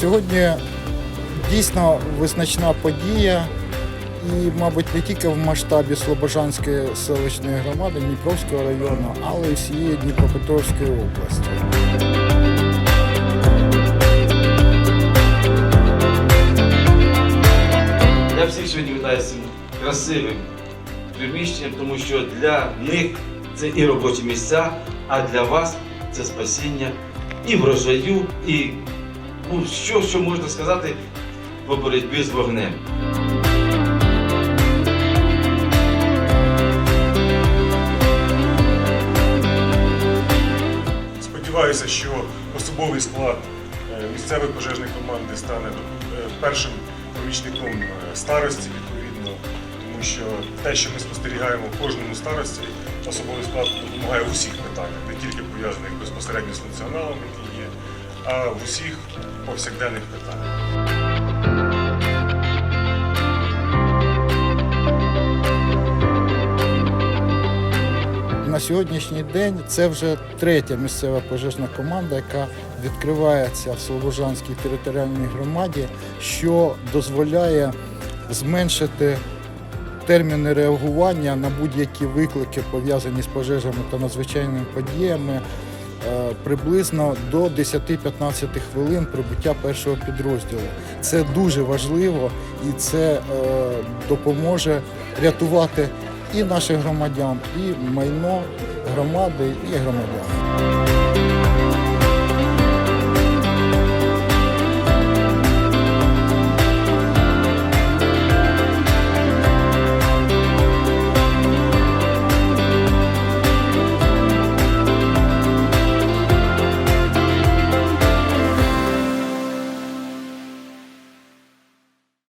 Сьогодні дійсно визначна подія, і, мабуть, не тільки в масштабі Слобожанської селищної громади Дніпровського району, але й всієї Дніпропетровської області. Я всіх сьогодні вітаю цим красивим приміщенням, тому що для них це і робочі місця, а для вас це спасіння і врожаю, і ну, що, що можна сказати по боротьбі з вогнем. Сподіваюся, що особовий склад е, місцевої пожежної команди стане е, першим помічником е, старості відповідно, тому що те, що ми спостерігаємо в кожному старості, особовий склад допомагає у всіх питаннях, не тільки пов'язаних безпосередньо з функціоналом, який є, а в усіх повсякденних питаннях. На сьогоднішній день це вже третя місцева пожежна команда, яка відкривається в Слобожанській територіальній громаді, що дозволяє зменшити терміни реагування на будь-які виклики, пов'язані з пожежами та надзвичайними подіями. Е, Приблизно до 10-15 хвилин прибуття першого підрозділу. Це дуже важливо і це е, допоможе рятувати і наших громадян, і майно громади, і громадян.